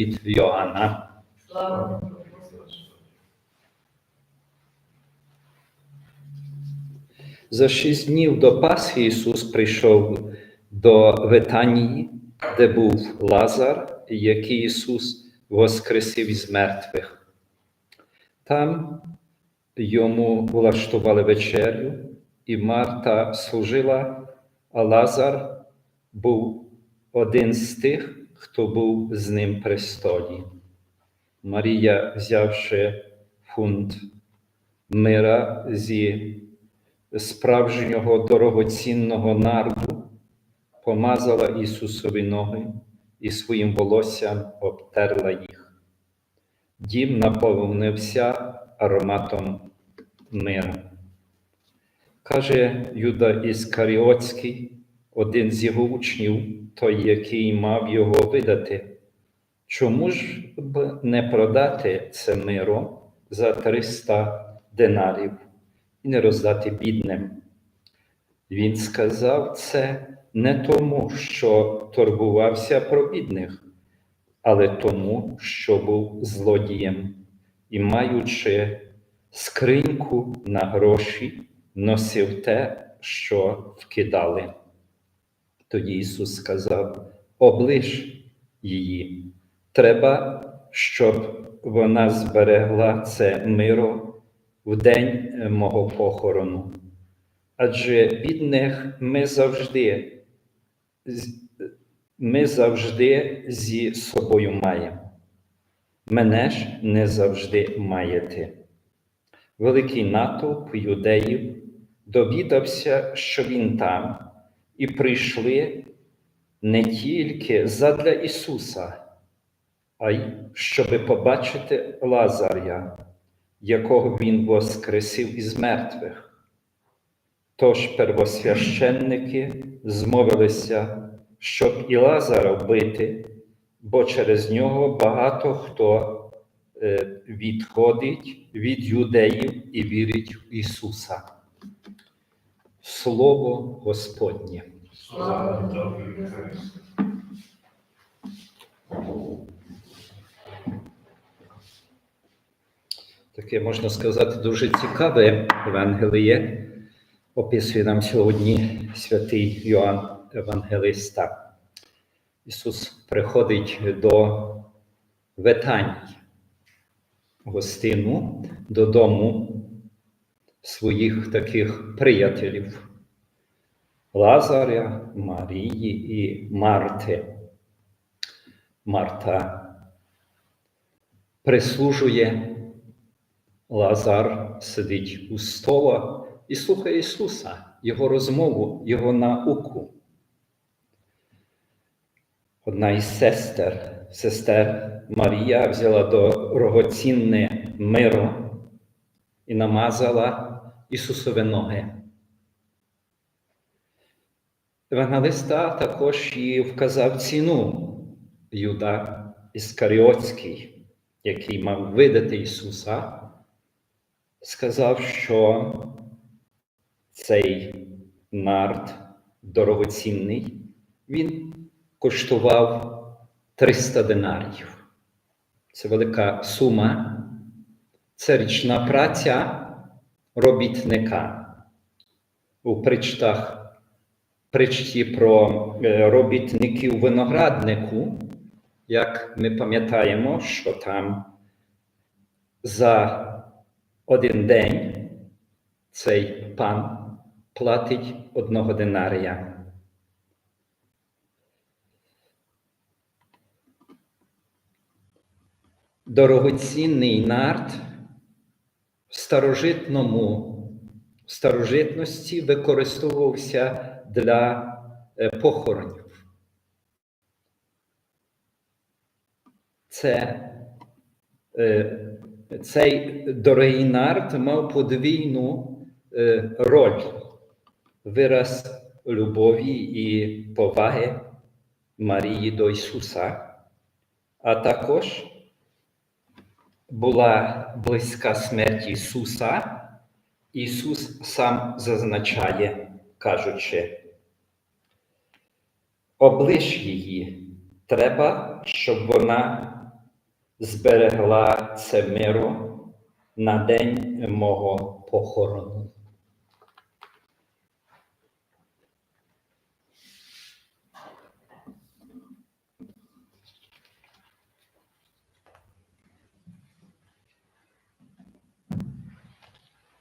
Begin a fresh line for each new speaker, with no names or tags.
від Йоанна. За шість днів до Пасхи Ісус прийшов до Ветанії, де був Лазар, який Ісус воскресив із мертвих. Там йому влаштували вечерю, і Марта служила, а Лазар був один з тих, хто був з ним при столі. Марія, взявши фунт мира зі справжнього дорогоцінного нарду, помазала Ісусові ноги і своїм волоссям обтерла їх. Дім наповнився ароматом миру. Каже Юда Іскаріотський, один з його учнів, той, який мав його видати. Чому ж б не продати це миро за 300 динарів і не роздати бідним? Він сказав це не тому, що турбувався про бідних, але тому, що був злодієм і, маючи скриньку на гроші, носив те, що вкидали. Тоді Ісус сказав: оближ її. Треба, щоб вона зберегла це миро в день е, мого похорону. Адже бідних ми завжди, ми завжди зі собою маємо. Мене ж не завжди маєте. Великий натовп юдеїв довідався, що він там, і прийшли не тільки задля Ісуса, а й щоби побачити Лазаря, якого Він воскресив із мертвих. Тож первосвященники змовилися, щоб і Лазара вбити, бо через нього багато хто е, відходить від юдеїв і вірить в Ісуса. Слово Господнє. Таке можна сказати дуже цікаве Євангеліє описує нам сьогодні святий Йоанн Евангелиста. Ісус приходить до Ветанії, гостину додому своїх таких приятелів Лазаря, Марії і Марти. Марта прислужує Лазар сидить у стола і слухає Ісуса, Його розмову, Його науку. Одна із сестер, сестер Марія, взяла дорогоцінне миро і намазала Ісусові ноги. Евангелиста також і вказав ціну Юда Іскаріотський, який мав видати Ісуса сказав, що цей нард дорогоцінний, він коштував 300 динарів. Це велика сума, це річна праця робітника. У причтах, причті про е, робітників винограднику, як ми пам'ятаємо, що там за один день цей пан платить одного динарія. Дорогоцінний нарт в старожитному в старожитності використовувався для е, похоронів. Це е, цей дорогий нарт мав подвійну е, роль, вираз любові і поваги Марії до Ісуса, а також була близька смерть Ісуса. Ісус сам зазначає, кажучи, облиш її, треба, щоб вона зберегла це миру на день мого похорону.